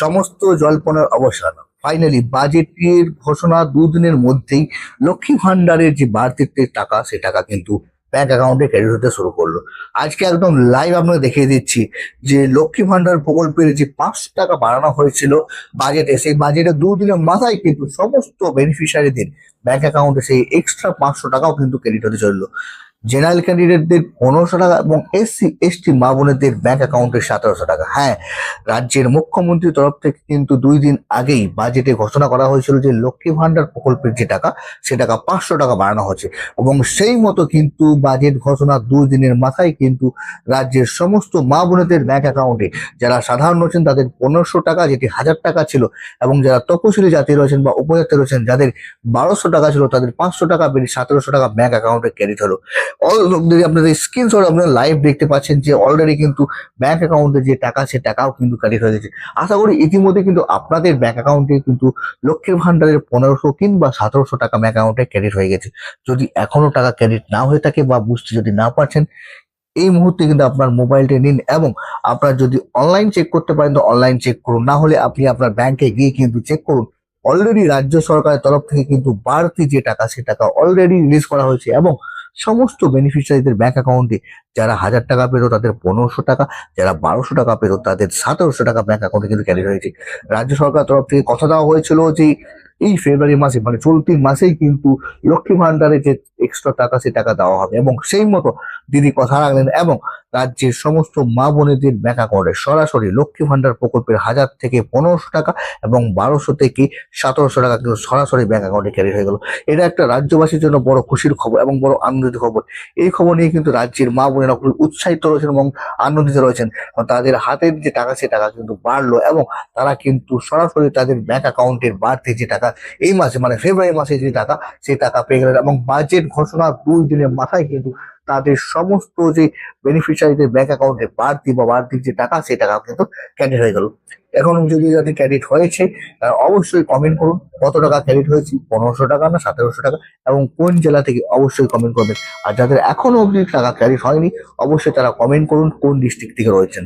সমস্ত জল্পনার অবসান। ফাইনালি বাজেটের ঘোষণা দুদিনের মধ্যেই লক্ষ্মী ভান্ডারের যে বাড়তি টাকা, সে টাকা কিন্তু ব্যাংক অ্যাকাউন্টে ক্রেডিট হতে শুরু করল। আজকে একদম লাইভ আপনাকে দেখিয়ে দিচ্ছি যে লক্ষ্মী ভান্ডার প্রকল্পের যে পাঁচশো টাকা বাড়ানো হয়েছিল বাজেটে সেই বাজেটের দুদিনের মাথায় কিন্তু সমস্ত বেনিফিশিয়ারিদের ব্যাংক অ্যাকাউন্টে সেই এক্সট্রা পাঁচশো টাকাও কিন্তু ক্রেডিট হতে চলল। জেনারেল ক্যান্ডিডেটদের পনেরোশো টাকা এবং এসসি এসটি মা বোনেদের ব্যাঙ্ক অ্যাকাউন্টে সতেরোশো টাকা। হ্যাঁ রাজ্যের মুখ্যমন্ত্রীর তরফ থেকে কিন্তু দুই দিন আগেই বাজেটে ঘোষণা করা হয়েছিল যে লক্ষ্মী ভান্ডার প্রকল্পের যে টাকা, সে টাকা পাঁচশো টাকা বাড়ানো হচ্ছে। এবং সেই মতো কিন্তু বাজেট ঘোষণা দুই দিনের মাথায় কিন্তু রাজ্যের সমস্ত মা বোনেদের ব্যাঙ্ক অ্যাকাউন্টে যারা সাধারণ রয়েছেন, তাদের পনেরোশো টাকা, যেটি হাজার টাকা ছিল, এবং যারা তপশিলি জাতি রয়েছেন বা উপজাতি রয়েছেন, যাদের বারোশো টাকা ছিল, তাদের পাঁচশো টাকা বেড়ে সতেরোশো টাকা ব্যাঙ্ক অ্যাকাউন্টে ক্রেডিট হলো। অলরেডি আপনাদের স্ক্রিনশট আপনারা লাইভ দেখতে পাচ্ছেন যে অলরেডি কিন্তু ব্যাঙ্ক অ্যাকাউন্টে যে টাকা, সে টাকাও কিন্তু ক্রেডিট হয়ে গেছে। আশা করি ইতিমধ্যে কিন্তু আপনাদের ব্যাঙ্ক অ্যাকাউন্টে কিন্তু লক্ষ্মীর ভান্ডারের পনেরোশো কিংবা সতেরোশো টাকা ব্যাঙ্ক অ্যাকাউন্টে ক্রেডিট হয়ে গেছে। যদি এখনও টাকা ক্রেডিট না হয়ে থাকে বা বুঝতে যদি না পারছেন, এই মুহূর্তে কিন্তু আপনার মোবাইলটি নিন এবং আপনার যদি অনলাইন চেক করতে পারেন, তো অনলাইন চেক করুন। না হলে আপনি আপনার ব্যাংকে গিয়ে কিন্তু চেক করুন। অলরেডি রাজ্য সরকারের তরফ থেকে কিন্তু বাড়তি যে টাকা, সে টাকা অলরেডি রিলিজ করা হয়েছে এবং সমস্ত বেনিফিশিয়ারিদের ব্যাংক অ্যাকাউন্টে যারা হাজার টাকা পেরো তাদের পনেরোশো টাকা, যারা বারোশো টাকা পেরো তাদের সতেরোশো টাকা ব্যাংক অ্যাকাউন্টে কিন্তু ক্যারি হয়েছে রাজ্য সরকার তরফ থেকে কথা দেওয়া হয়েছিল যে, এই ফেব্রুয়ারি মাসে মানে চলতি মাসেই কিন্তু লক্ষ্মী ভান্ডারে যে এক্সট্রা টাকা, সে টাকা দেওয়া হবে এবং সেই মতো দিদি কথা রাখলেন এবং রাজ্যের সমস্ত মা বোনেদের ব্যাংক অ্যাকাউন্টে সরাসরি লক্ষ্মী ভান্ডার প্রকল্পের হাজার থেকে পনেরোশো টাকা এবং বারোশো থেকে সতেরোশো টাকা কিন্তু সরাসরি ব্যাঙ্ক অ্যাকাউন্টে ক্যারি হয়ে গেল। এটা একটা রাজ্যবাসীর জন্য বড় খুশির খবর এবং বড় আনন্দিত খবর। এই খবর নিয়ে কিন্তু রাজ্যের মা বোনেরা খুবই উৎসাহিত রয়েছেন এবং আনন্দিত রয়েছেন। তাদের হাতের যে টাকা, সে টাকা কিন্তু বাড়লো এবং তারা কিন্তু সরাসরি তাদের ব্যাঙ্ক অ্যাকাউন্টের বাড়তি যে টাকা, এই মাসে মানে ফেব্রুয়ারি মাসে যে টাকা সেই টাকা পেয়ে গেলেন এবং বাজেট ঘোষণা দুই দিনের মাথায় কিন্তু তাদের সমস্ত যে বেনিফিশিয়ারিদের ব্যাংক অ্যাকাউন্টে বাড়তি বা বাড়তি যে টাকা, সেই টাকা কিন্তু ক্রেডিট হয়ে গেল। এখন যদি যাদের ক্রেডিট হয়েছে অবশ্যই কমেন্ট করুন, কত টাকা ক্রেডিট হয়েছে? পনেরোশো টাকা না, সতেরোশো টাকা? এবং কোন জেলা থেকে অবশ্যই কমেন্ট করবেন। আর যাদের এখনও অবধি টাকা ক্রেডিট হয়নি, অবশ্যই তারা কমেন্ট করুন, কোন ডিস্ট্রিক্ট থেকে রয়েছেন।